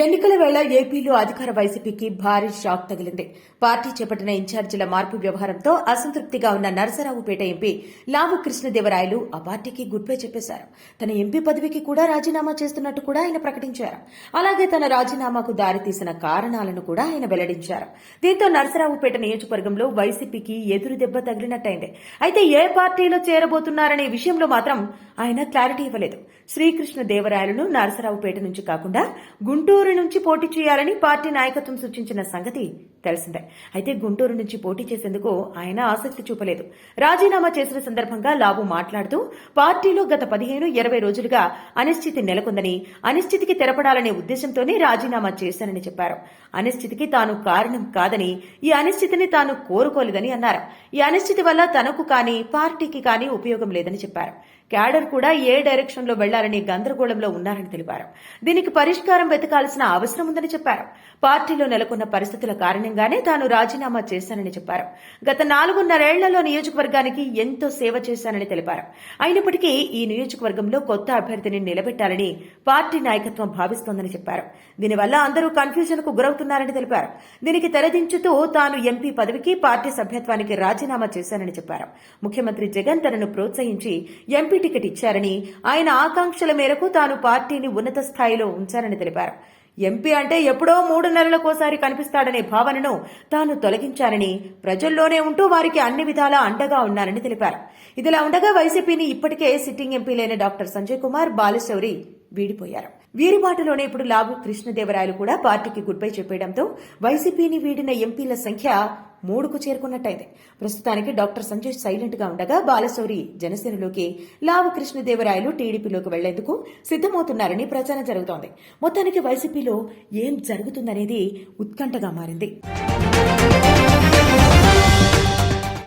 ఎన్నికల వేళ ఏపీలో అధికార వైసీపీకి భారీ షాక్ తగిలింది. పార్టీ చేపట్టిన ఇన్ఛార్జీల మార్పు వ్యవహారంతో అసంతృప్తిగా ఉన్న నరసరావుపేట ఎంపీ లావు కృష్ణదేవరాయలు ఆ పార్టీకి గుడ్ బై చెప్పేశారు. తన ఎంపీ పదవికి కూడా రాజీనామా చేస్తున్నట్టు కూడా ఆయన ప్రకటించారు. అలాగే తన రాజీనామాకు దారితీసిన కారణాలను కూడా ఆయన వెల్లడించారు. దీంతో నరసరావుపేట నియోజకవర్గంలో వైసీపీకి ఎదురు దెబ్బ తగిలినట్టయింది. అయితే ఏ పార్టీలో చేరబోతున్నారనే విషయంలో మాత్రం ఆయన క్లారిటీ ఇవ్వలేదు. శ్రీకృష్ణ దేవరాయలను నరసరావుపేట నుంచి కాకుండా గుంటూరు నుంచి పోటీ చేయాలని పార్టీ నాయకత్వం సూచించిన సంగతి తెలిసిందే. అయితే గుంటూరు నుంచి పోటీ చేసేందుకు ఆయన ఆసక్తి చూపలేదు. రాజీనామా చేసిన సందర్భంగా లావు మాట్లాడుతూ పార్టీలో గత పదిహేను ఇరవై రోజులుగా అనిశ్చితి నెలకొందని అనిశ్చితికి తెరపడాలనే ఉద్దేశంతోనే రాజీనామా చేశానని చెప్పారు. అనిశ్చితికి తాను కారణం కాదని ఈ అనిశ్చితిని తాను కోరుకోలేదని అన్నారు. ఈ అనిశ్చితి వల్ల తనకు కానీ పార్టీకి కానీ ఉపయోగం లేదని చెప్పారు. క్యాడర్ కూడా ఏ డైరెక్షన్లో వెళ్ళాలని గందరగోళంలో ఉన్నారని తెలిపారు. దీనికి పరిష్కారం వెతకాల్సిన అవసరం ఉందని చెప్పారు. పార్టీలో నెలకొన్న పరిస్థితుల కారణంగానే తాను రాజీనామా చేశానని చెప్పారు. గత నాలుగున్నరేళ్ళలో నియోజకవర్గానికి ఎంతో సేవ చేశానని తెలిపారు. అయినప్పటికీ ఈ నియోజకవర్గంలో కొత్త అభ్యర్థిని నిలబెట్టాలని పార్టీ నాయకత్వం భావిస్తోందని చెప్పారు. దీనివల్ల అందరూ కన్ఫ్యూజన్కు గురవుతున్నారని తెలిపారు. దీనికి తెరదించుతూ తాను ఎంపీ పదవికి పార్టీ సభ్యత్వానికి రాజీనామా చేశానని చెప్పారు. ముఖ్యమంత్రి జగన్ తనను ప్రోత్సహించి ఎంపీ టికెట్ ఇచ్చారని ఆయన ఆకాంక్షల మేరకు తాను పార్టీని ఉన్నత స్థాయిలో ఉంచారని తెలిపారు. ఎంపీ అంటే ఎప్పుడో మూడు నెలలకోసారి కనిపిస్తాడనే భావనను తాను తొలగించారని ప్రజల్లోనే ఉంటూ వారికి అన్ని విధాలా అండగా ఉన్నారని తెలిపారు. ఇదిలా ఉండగా వైసీపీని ఇప్పటికే సిట్టింగ్ ఎంపీ లేని డాక్టర్ సంజయ్ కుమార్ బాలశౌరి వీడిపోయారు. వీరి మాటలోనే ఇప్పుడు లాభు కృష్ణదేవరాయలు కూడా పార్టీకి గుడ్ బై చెప్పేయడంతో వైసీపీని వీడిన ఎంపీల సంఖ్య మూడుకు చేరుకున్నట్టయింది. ప్రస్తుతానికి డాక్టర్ సంజయ్ సైలెంట్గా ఉండగా బాలశౌరి జనసేనలోకి లావు కృష్ణదేవరాయలు టీడీపీలోకి వెళ్ళేందుకు సిద్దమవుతున్నారని ప్రచారం జరుగుతోంది. మొత్తానికి వైసీపీలో ఏం జరుగుతుందనేది ఉత్కంఠగా మారింది.